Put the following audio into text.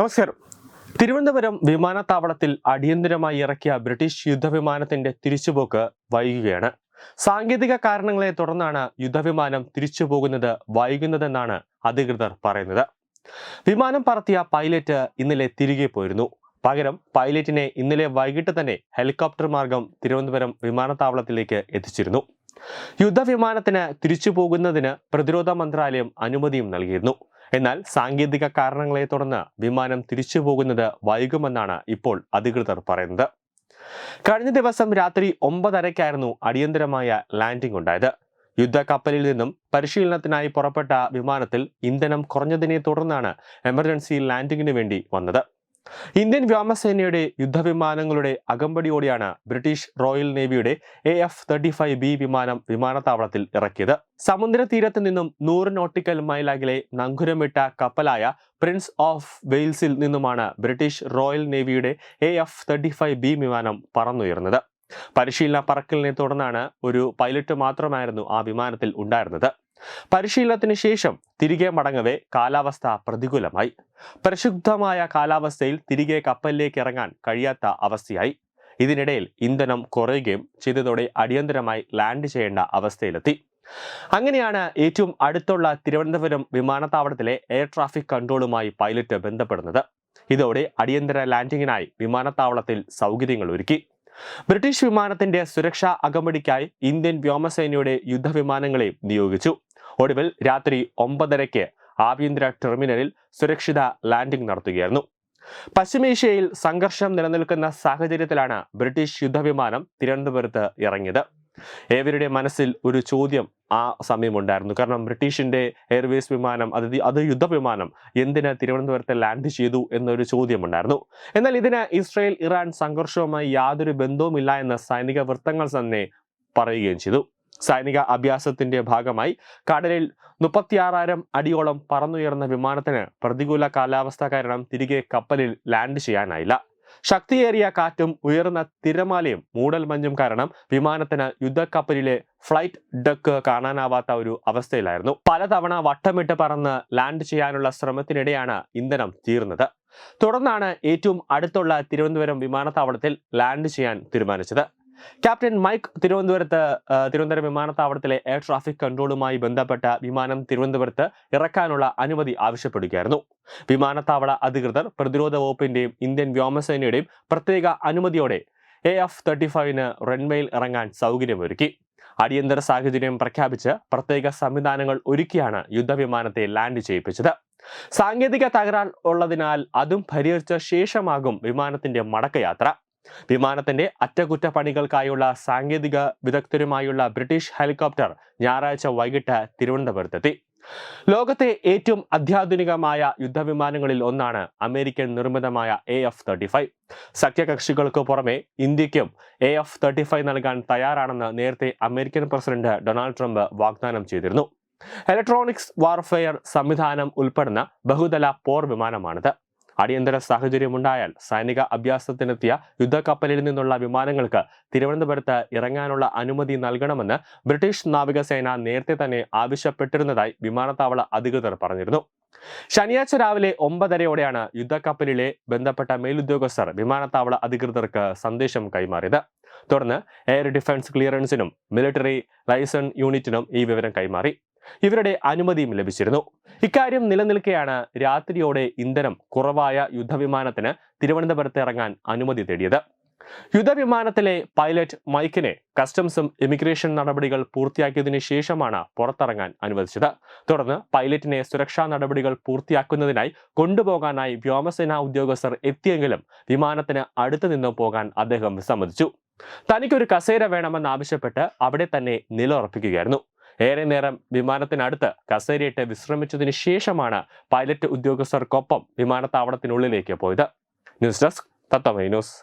നമസ്കാരം. തിരുവനന്തപുരം വിമാനത്താവളത്തിൽ അടിയന്തരമായി ഇറക്കിയ ബ്രിട്ടീഷ് യുദ്ധവിമാനത്തിന്റെ തിരിച്ചുപോക്ക് വൈകുകയാണ്. സാങ്കേതിക കാരണങ്ങളെ തുടർന്നാണ് യുദ്ധവിമാനം തിരിച്ചുപോകുന്നത് വൈകുന്നതെന്നാണ് അധികൃതർ പറയുന്നത്. വിമാനം പറത്തിയ പൈലറ്റ് ഇന്നലെ തിരികെ പോയിരുന്നു. പകരം പൈലറ്റിനെ ഇന്നലെ വൈകിട്ട് തന്നെ ഹെലികോപ്റ്റർ മാർഗം തിരുവനന്തപുരം വിമാനത്താവളത്തിലേക്ക് എത്തിച്ചിരുന്നു. യുദ്ധവിമാനത്തിന് തിരിച്ചു പോകുന്നതിന് പ്രതിരോധ മന്ത്രാലയം അനുമതിയും നൽകിയിരുന്നു. എന്നാൽ സാങ്കേതിക കാരണങ്ങളെ തുടർന്ന് വിമാനം തിരിച്ചു പോകുന്നത് വൈകുമെന്നാണ് ഇപ്പോൾ അധികൃതർ പറയുന്നത്. കഴിഞ്ഞ ദിവസം രാത്രി ഒമ്പതരയ്ക്കായിരുന്നു അടിയന്തരമായ ലാൻഡിംഗ് ഉണ്ടായത്. യുദ്ധക്കപ്പലിൽ നിന്നും പരിശീലനത്തിനായി പുറപ്പെട്ട വിമാനത്തിൽ ഇന്ധനം കുറഞ്ഞതിനെ തുടർന്നാണ് എമർജൻസി ലാൻഡിംഗിന് വേണ്ടി വന്നത്. ഇന്ത്യൻ വ്യോമസേനയുടെ യുദ്ധവിമാനങ്ങളുടെ അകമ്പടിയോടെയാണ് British royal നേവിയുടെ A F thirty five B വിമാനം വിമാനത്താവളത്തിൽ ഇറക്കിയത്. സമുദ്രതീരത്ത് നിന്നും നൂറ് നോട്ടിക്കൽ മൈൽ അകലെ നങ്കുരമിട്ട കപ്പലായ പ്രിൻസ് ഓഫ് വെയിൽസിൽ നിന്നുമാണ് British royal നേവിയുടെ A F thirty five B വിമാനം പറന്നുയർന്നത്. പരിശീലന പറക്കലിനെ തുടർന്നാണ് ഒരു പൈലറ്റ് മാത്രമായിരുന്നു ആ വിമാനത്തിൽ ഉണ്ടായിരുന്നത്. പരിശീലനത്തിന് ശേഷം തിരികെ മടങ്ങവേ കാലാവസ്ഥ പ്രതികൂലമായി. പരിശുദ്ധമായ കാലാവസ്ഥയിൽ തിരികെ കപ്പലിലേക്ക് ഇറങ്ങാൻ കഴിയാത്ത അവസ്ഥയായി. ഇതിനിടയിൽ ഇന്ധനം കുറയുകയും ചെയ്തതോടെ അടിയന്തരമായി ലാൻഡ് ചെയ്യേണ്ട അവസ്ഥയിലെത്തി. അങ്ങനെയാണ് ഏറ്റവും അടുത്തുള്ള തിരുവനന്തപുരം വിമാനത്താവളത്തിലെ എയർ ട്രാഫിക് കൺട്രോളുമായി പൈലറ്റ് ബന്ധപ്പെടുന്നത്. ഇതോടെ അടിയന്തര ലാൻഡിങ്ങിനായി വിമാനത്താവളത്തിൽ സൗകര്യങ്ങൾ ഒരുക്കി. ബ്രിട്ടീഷ് വിമാനത്തിന്റെ സുരക്ഷാ അകമ്പടിക്കായി ഇന്ത്യൻ വ്യോമസേനയുടെ യുദ്ധവിമാനങ്ങളെ നിയോഗിച്ചു. ഒടുവിൽ രാത്രി ഒമ്പതരയ്ക്ക് ആഭ്യന്തര ടെർമിനലിൽ സുരക്ഷിത ലാൻഡിംഗ് നടത്തുകയായിരുന്നു. പശ്ചിമേഷ്യയിൽ സംഘർഷം നിലനിൽക്കുന്ന സാഹചര്യത്തിലാണ് ബ്രിട്ടീഷ് യുദ്ധവിമാനം തിരുവനന്തപുരത്ത് ഇറങ്ങിയത്. ഏവരുടെ മനസ്സിൽ ഒരു ചോദ്യം ആ സമയമുണ്ടായിരുന്നു. കാരണം ബ്രിട്ടീഷിന്റെ എയർവേസ് വിമാനം അത് അത് യുദ്ധവിമാനം എന്തിന് തിരുവനന്തപുരത്ത് ലാൻഡ് ചെയ്തു എന്നൊരു ചോദ്യമുണ്ടായിരുന്നു. എന്നാൽ ഇതിന് ഇസ്രയേൽ ഇറാൻ സംഘർഷവുമായി യാതൊരു ബന്ധവുമില്ല എന്ന് സൈനിക വൃത്തങ്ങൾ തന്നെ പറയുകയും ചെയ്തു. സൈനിക അഭ്യാസത്തിന്റെ ഭാഗമായി കടലിൽ മുപ്പത്തിയാറായിരം അടിയോളം പറന്നുയർന്ന വിമാനത്തിന് പ്രതികൂല കാലാവസ്ഥ കാരണം തിരികെ കപ്പലിൽ ലാൻഡ് ചെയ്യാനായില്ല. ശക്തിയേറിയ കാറ്റും ഉയർന്ന തിരമാലയും മൂടൽമഞ്ഞും കാരണം വിമാനത്തിന് യുദ്ധക്കപ്പലിലെ ഫ്ലൈറ്റ് ഡെക്ക് കാണാനാവാത്ത ഒരു അവസ്ഥയിലായിരുന്നു. പലതവണ വട്ടമിട്ട് പറന്ന് ലാൻഡ് ചെയ്യാനുള്ള ശ്രമത്തിനിടെയാണ് ഇന്ധനം തീർന്നത്. തുടർന്നാണ് ഏറ്റവും അടുത്തുള്ള തിരുവനന്തപുരം വിമാനത്താവളത്തിൽ ലാൻഡ് ചെയ്യാൻ തീരുമാനിച്ചത്. ക്യാപ്റ്റൻ മൈക്ക് തിരുവനന്തപുരത്ത് തിരുവനന്തപുരം വിമാനത്താവളത്തിലെ എയർ ട്രാഫിക് കൺട്രോളുമായി ബന്ധപ്പെട്ട വിമാനം തിരുവനന്തപുരത്ത് ഇറക്കാനുള്ള അനുമതി ആവശ്യപ്പെടുകയായിരുന്നു. വിമാനത്താവള അധികൃതർ പ്രതിരോധ വകുപ്പിന്റെയും ഇന്ത്യൻ വ്യോമസേനയുടെയും പ്രത്യേക അനുമതിയോടെ എ എഫ് തേർട്ടി ഫൈവിന് റൺവേയിൽ ഇറങ്ങാൻ സൗകര്യമൊരുക്കി. അടിയന്തര സാഹചര്യം പ്രഖ്യാപിച്ച് പ്രത്യേക സംവിധാനങ്ങൾ ഒരുക്കിയാണ് യുദ്ധവിമാനത്തെ ലാൻഡ് ചെയ്യിപ്പിച്ചത്. സാങ്കേതിക തകരാർ ഉള്ളതിനാൽ അതും പരിഹരിച്ച ശേഷമാകും വിമാനത്തിന്റെ മടക്കയാത്ര. വിമാനത്തിന്റെ അറ്റകുറ്റപ്പണികൾക്കായുള്ള സാങ്കേതിക വിദഗ്ധരുമായുള്ള ബ്രിട്ടീഷ് ഹെലികോപ്റ്റർ ഞായറാഴ്ച വൈകിട്ട് തിരുവനന്തപുരത്തെത്തി. ലോകത്തെ ഏറ്റവും അത്യാധുനികമായ യുദ്ധവിമാനങ്ങളിൽ ഒന്നാണ് അമേരിക്കൻ നിർമ്മിതമായ എ എഫ് തേർട്ടി ഫൈവ്. സഖ്യകക്ഷികൾക്ക് പുറമെ ഇന്ത്യക്കും എ എഫ് തേർട്ടി ഫൈവ് നൽകാൻ തയ്യാറാണെന്ന് നേരത്തെ അമേരിക്കൻ പ്രസിഡന്റ് ഡൊണാൾഡ് ട്രംപ് വാഗ്ദാനം ചെയ്തിരുന്നു. ഇലക്ട്രോണിക്സ് വാർഫെയർ സംവിധാനം ഉൾപ്പെടുന്ന ബഹുതല പോർ വിമാനമാണിത്. അടിയന്തര സാഹചര്യമുണ്ടായാൽ സൈനിക അഭ്യാസത്തിനെത്തിയ യുദ്ധക്കപ്പലിൽ നിന്നുള്ള വിമാനങ്ങൾക്ക് തിരുവനന്തപുരത്ത് ഇറങ്ങാനുള്ള അനുമതി നൽകണമെന്ന് ബ്രിട്ടീഷ് നാവികസേന നേരത്തെ തന്നെ ആവശ്യപ്പെട്ടിരുന്നതായി വിമാനത്താവള അധികൃതർ പറഞ്ഞിരുന്നു. ശനിയാഴ്ച രാവിലെ ഒമ്പതരയോടെയാണ് യുദ്ധക്കപ്പലിലെ ബന്ധപ്പെട്ട മേലുദ്യോഗസ്ഥർ വിമാനത്താവള അധികൃതർക്ക് സന്ദേശം കൈമാറിയത്. തുടർന്ന് എയർ ഡിഫൻസ് ക്ലിയറൻസിനും മിലിറ്ററി ലൈസൺ യൂണിറ്റിനും ഈ വിവരം കൈമാറി. ഇവരുടെ അനുമതിയും ലഭിച്ചിരുന്നു. ഇക്കാര്യം നിലനിൽക്കെയാണ് രാത്രിയോടെ ഇന്ധനം കുറവായ യുദ്ധവിമാനത്തിന് തിരുവനന്തപുരത്ത് ഇറങ്ങാൻ അനുമതി തേടിയത്. യുദ്ധവിമാനത്തിലെ പൈലറ്റ് മൈക്കിനെ കസ്റ്റംസും ഇമിഗ്രേഷൻ നടപടികൾ പൂർത്തിയാക്കിയതിനു ശേഷമാണ് പുറത്തിറങ്ങാൻ അനുവദിച്ചത്. തുടർന്ന് പൈലറ്റിനെ സുരക്ഷാ നടപടികൾ പൂർത്തിയാക്കുന്നതിനായി കൊണ്ടുപോകാനായി വ്യോമസേനാ ഉദ്യോഗസ്ഥർ എത്തിയെങ്കിലും വിമാനത്തിന് അടുത്തു നിന്നും പോകാൻ അദ്ദേഹം വിസമ്മതിച്ചു തനിക്കൊരു കസേര വേണമെന്നാവശ്യപ്പെട്ട് അവിടെ തന്നെ നിലയുറപ്പിക്കുകയായിരുന്നു. ഏറെ നേരം വിമാനത്തിനടുത്ത് കസേരയിട്ട് വിശ്രമിച്ചതിന് ശേഷമാണ് പൈലറ്റ് ഉദ്യോഗസ്ഥർക്കൊപ്പം വിമാനത്താവളത്തിനുള്ളിലേക്ക് പോയത്. News desk Thathamai news.